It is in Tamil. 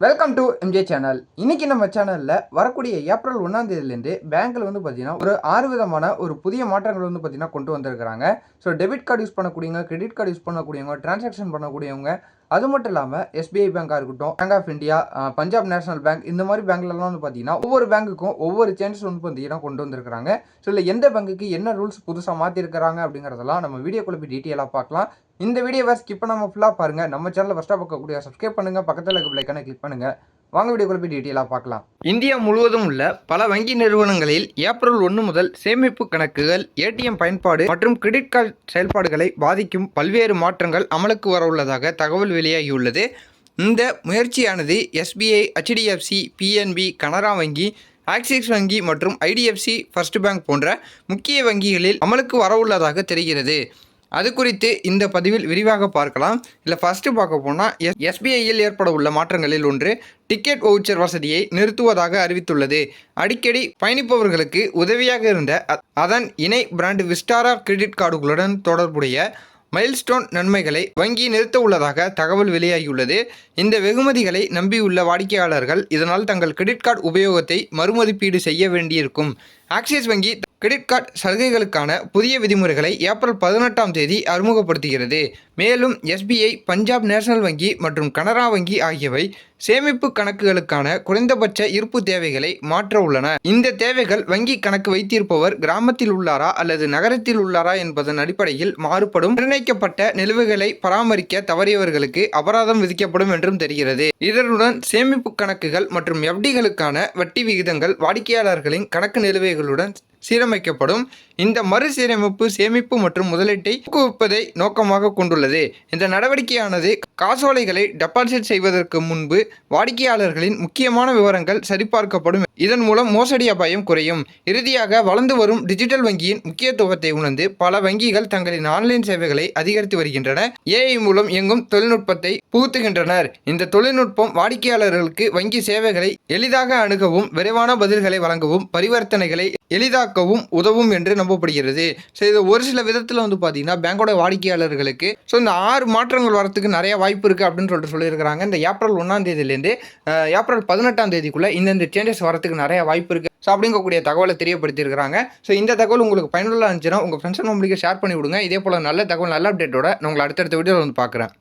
வெல்கம் டு எம்ஜே சேனல் இன்னைக்கு நம்ம சேனலில் வரக்கூடிய ஏப்ரல் ஒன்றாம் தேதியிலேருந்து பேங்க்கில் வந்து பார்த்தீங்கன்னா ஒரு ஆறு விதமான ஒரு புதிய மாற்றங்கள் வந்து பார்த்தீங்கன்னா கொண்டு வந்திருக்கிறாங்க. ஸோ டெபிட் கார்டு யூஸ் பண்ணக்கூடியவங்க கிரெடிட் கார்டு யூஸ் பண்ணக்கூடியவங்க டிரான்சாக்ஷன் பண்ணக்கூடியவங்க அது மட்டும் இல்லாமல் எஸ்பிஐ பேங்காக இருக்கட்டும் bank of India Punjab national bank இந்த மாதிரி பேங்க்லலாம் வந்து பார்த்தீங்கன்னா ஒவ்வொரு பேங்க்குக்கும் ஒவ்வொரு சேஞ்சஸ் வந்து பார்த்தீங்கன்னா கொண்டு வந்திருக்கிறாங்க. ஸோ இல்லை எந்த பேங்க்குக்கு என்ன ரூல்ஸ் புதுசாக மாற்றிருக்கிறாங்க அப்படிங்கிறதெல்லாம் நம்ம வீடியோக்குள்ள போய் டீட்டெயிலாக பார்க்கலாம். இந்த வீடியோவை ஸ்கிப் பண்ணாமல் ஃபுல்லாக பாருங்கள் நம்ம சேனலில் ஃபஸ்ட்டாக பார்க்கக்கூடிய சப்ஸ்கிரைப் பண்ணுங்கள் பக்கத்தில் இருக்க பிள்ளைக்கான கிளிக் பண்ணுங்கள் வாங்க வீடியோ டீட்டெயிலாக பார்க்கலாம். இந்தியா முழுவதும் உள்ள பல வங்கி நிறுவனங்களில் ஏப்ரல் ஒன்று முதல் சேமிப்பு கணக்குகள் ஏடிஎம் பயன்பாடு மற்றும் கிரெடிட் கார்டு செயல்பாடுகளை பாதிக்கும் பல்வேறு மாற்றங்கள் அமலுக்கு வரவுள்ளதாக தகவல் வெளியாகியுள்ளது. இந்த முயற்சியானது எஸ்பிஐ ஹெச்டிஎஃப்சி பிஎன்பி கனரா வங்கி ஆக்சிஸ் வங்கி மற்றும் ஐடிஎஃப்சி ஃபர்ஸ்ட் பேங்க் போன்ற முக்கிய வங்கிகளில் அமலுக்கு வரவுள்ளதாக தெரிகிறது. அது குறித்து இந்த பதிவில் விரிவாக பார்க்கலாம். இல்லை ஃபஸ்ட்டு பார்க்க போனால் எஸ் எஸ்பிஐயில் ஏற்பட உள்ள மாற்றங்களில் ஒன்று டிக்கெட் வவுச்சர் வசதியை நிறுத்துவதாக அறிவித்துள்ளது. அடிக்கடி பயணிப்பவர்களுக்கு உதவியாக இருந்த அதன் இணை பிராண்ட் விஸ்டாரா கிரெடிட் கார்டுகளுடன் தொடர்புடைய மைல்ஸ்டோன் நன்மைகளை வங்கி நிறுத்த உள்ளதாக தகவல் வெளியாகியுள்ளது. இந்த வெகுமதிகளை நம்பியுள்ள வாடிக்கையாளர்கள் இதனால் தங்கள் கிரெடிட் கார்டு உபயோகத்தை மறுமதிப்பீடு செய்ய வேண்டியிருக்கும். ஆக்சிஸ் வங்கி கிரெடிட் கார்டு சலுகைகளுக்கான புதிய விதிமுறைகளை ஏப்ரல் பதினெட்டாம் தேதி அறிமுகப்படுத்துகிறது. மேலும் எஸ்பிஐ பஞ்சாப் நேஷனல் வங்கி மற்றும் கனரா வங்கி ஆகியவை சேமிப்பு கணக்குகளுக்கான குறைந்தபட்ச இருப்பு தேவைகளை மாற்ற உள்ளன. இந்த தேவைகள் வங்கி கணக்கு வைத்திருப்பவர் கிராமத்தில் உள்ளாரா அல்லது நகரத்தில் உள்ளாரா என்பதன் அடிப்படையில் மாறுபடும். நிர்ணயிக்கப்பட்ட நிலுவைகளை பராமரிக்க தவறியவர்களுக்கு அபராதம் விதிக்கப்படும் என்றும் தெரிகிறது. இதனுடன் சேமிப்பு கணக்குகள் மற்றும் எஃப்டிகளுக்கான வட்டி விகிதங்கள் வாடிக்கையாளர்களின் கணக்கு நிலுவைகள் நிலுவைகளுடன் சீரமைக்கப்படும். இந்த மறுசீரமைப்பு சேமிப்பு மற்றும் முதலீட்டை ஊக்குவிப்பதை நோக்கமாக கொண்டுள்ளது. இந்த நடவடிக்கையானது காசோலைகளை டெபாசிட் செய்வதற்கு முன்பு வாடிக்கையாளர்களின் முக்கியமான விவரங்கள் சரிபார்க்கப்படும். இதன் மூலம் மோசடி அபாயம் குறையும். இறுதியாக வளர்ந்து வரும் டிஜிட்டல் வங்கியின் முக்கியத்துவத்தை உணர்ந்து பல வங்கிகள் தங்களின் ஆன்லைன் சேவைகளை அதிகரித்து வருகின்றன. ஏஐ மூலம் இயங்கும் தொழில்நுட்பத்தை புகுத்துகின்றனர். இந்த தொழில்நுட்பம் வாடிக்கையாளர்களுக்கு வங்கி சேவைகளை எளிதாக அணுகவும் விரைவான பதில்களை வழங்கவும் பரிவர்த்தனைகளை எளிதாக பாதுகாக்கவும் உதவும் என்று நம்பப்படுகிறது. ஸோ இது ஒரு சில விதத்தில் வந்து பார்த்தீங்கன்னா பேங்கோட வாடிக்கையாளர்களுக்கு ஸோ இந்த ஆறு மாற்றங்கள் வரத்துக்கு நிறைய வாய்ப்பு இருக்குது அப்படின்னு சொல்லிட்டு சொல்லியிருக்கிறாங்க. இந்த ஏப்ரல் ஒன்றாம் தேதியிலேருந்து ஏப்ரல் பதினெட்டாம் தேதிக்குள்ளே இந்தந்த சேஞ்சஸ் வரத்துக்கு நிறைய வாய்ப்பு இருக்குது ஸோ அப்படிங்கக்கூடிய தகவலை தெரியப்படுத்தியிருக்கிறாங்க. ஸோ இந்த தகவல் உங்களுக்கு பயனுள்ள இருந்துச்சுன்னா உங்கள் ஃப்ரெண்ட்ஸ் நம்பளுக்கு ஷேர் பண்ணி விடுங்க இதே போல் நல்ல தகவல் நல்ல அப்டேட்டோட நான் உங்களை அடுத்தடுத்த வீடியோவில் வந்து பார்க்குறேன்